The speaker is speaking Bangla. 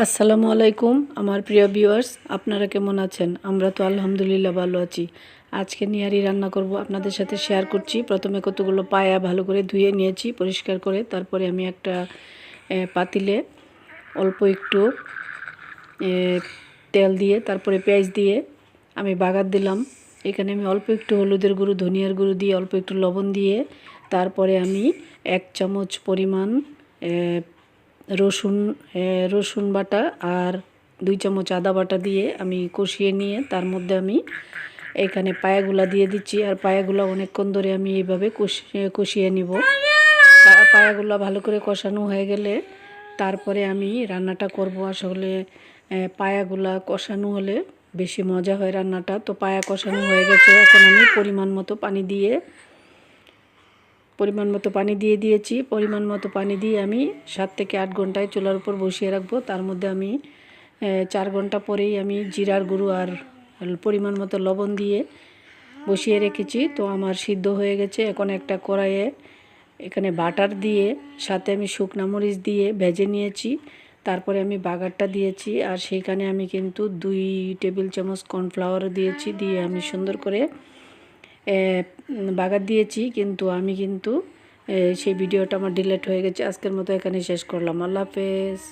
আসসালামু আলাইকুম, আমার প্রিয় ভিউয়ার্স আপনারা কেমন আছেন? আমরা তো আলহামদুলিল্লাহ ভালো আছি। আজকে নিয়ারি রান্না করব, আপনাদের সাথে শেয়ার করছি। প্রথমে কতগুলো পায়া ভালো করে ধুয়ে নিয়েছি, পরিষ্কার করে। তারপরে আমি একটা পাতিলে অল্প একটু তেল দিয়ে, তারপরে পেঁয়াজ দিয়ে আমি বাগার দিলাম। এখানে আমি অল্প একটু হলুদের গুঁড়ো, ধনিয়ার গুঁড়ো দিয়ে অল্প একটু লবণ দিয়ে, তারপরে আমি এক চামচ পরিমাণ রসুন রসুন বাটা আর দুই চামচ আদা বাটা দিয়ে আমি কষিয়ে নিয়ে তার মধ্যে আমি এখানে পায়াগুলা দিয়ে দিচ্ছি। আর পায়াগুলা অনেকক্ষণ ধরে আমি এইভাবে কষিয়ে কষিয়ে নিব। পায়াগুলা ভালো করে কষানো হয়ে গেলে তারপরে আমি রান্নাটা করব। আসলে পায়াগুলা কষানো হলে বেশি মজা হয় রান্নাটা। তো পায়া কষানো হয়ে গেছে। এখন আমি পরিমাণ মতো পানি দিয়ে পরিমাণ মতো পানি দিয়ে দিয়েছি। পরিমাণ মতো পানি দিয়ে আমি সাত থেকে আট ঘন্টায় চুলার উপর বসিয়ে রাখব। তার মধ্যে আমি চার ঘণ্টা পরেই আমি জিরার গুঁড়ো আর পরিমাণ মতো লবণ দিয়ে বসিয়ে রেখেছি। তো আমার সিদ্ধ হয়ে গেছে। এখন একটা কড়াইয়ে এখানে বাটার দিয়ে, সাথে আমি শুকনা মরিচ দিয়ে ভেজে নিয়েছি। তারপরে আমি বাগারটা দিয়েছি। আর সেইখানে আমি কিন্তু দুই টেবিল চামচ কর্নফ্লাওয়ারও দিয়েছি। দিয়ে আমি সুন্দর করে বাগার দিয়েছি, কিন্তু আমি কিন্তু সেই ভিডিওটা আমার ডিলেট হয়ে গেছে। আজকের মতো এখানে শেষ করলাম। আল্লাহ হাফেজ।